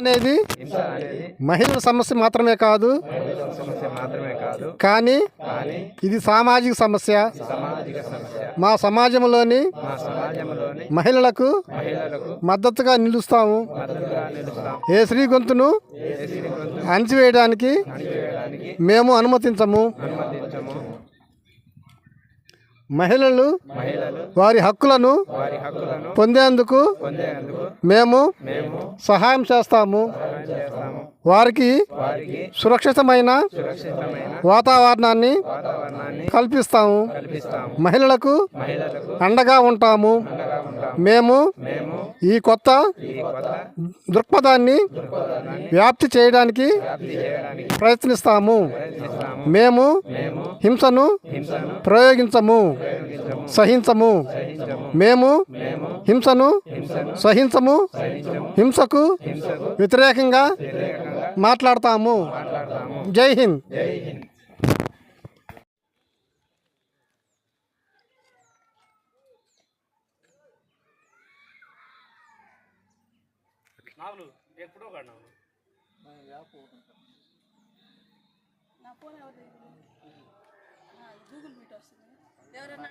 అనేది మహిళల సమస్య మాత్రమే కాదు. కానీ ఇది సామాజిక సమస్య. మా సమాజంలోని మహిళలకు మద్దతుగా నిలుస్తాము. ఏ స్త్రీ గొంతును అణచివేయడానికి మేము అనుమతించము. మహిళలు వారి హక్కులను పొందేందుకు మేము సహాయం చేస్తాము. వారికి సురక్షితమైన వాతావరణాన్ని కల్పిస్తాము. మహిళలకు అండగా ఉంటాము. మేము ఈ కొత్త దృక్పథాన్ని వ్యాప్తి చేయడానికి ప్రయత్నిస్తాము. మేము హింసను ప్రయోగించము సహించము. మేము హింసను సహించము హింసకు వ్యతిరేకంగా మాట్లాడతాము. జై హింద్. జై హింద్ నా ఫోన్ ఎవరిది? గూగుల్ మీట్ వస్తుంది. ఎవరైనా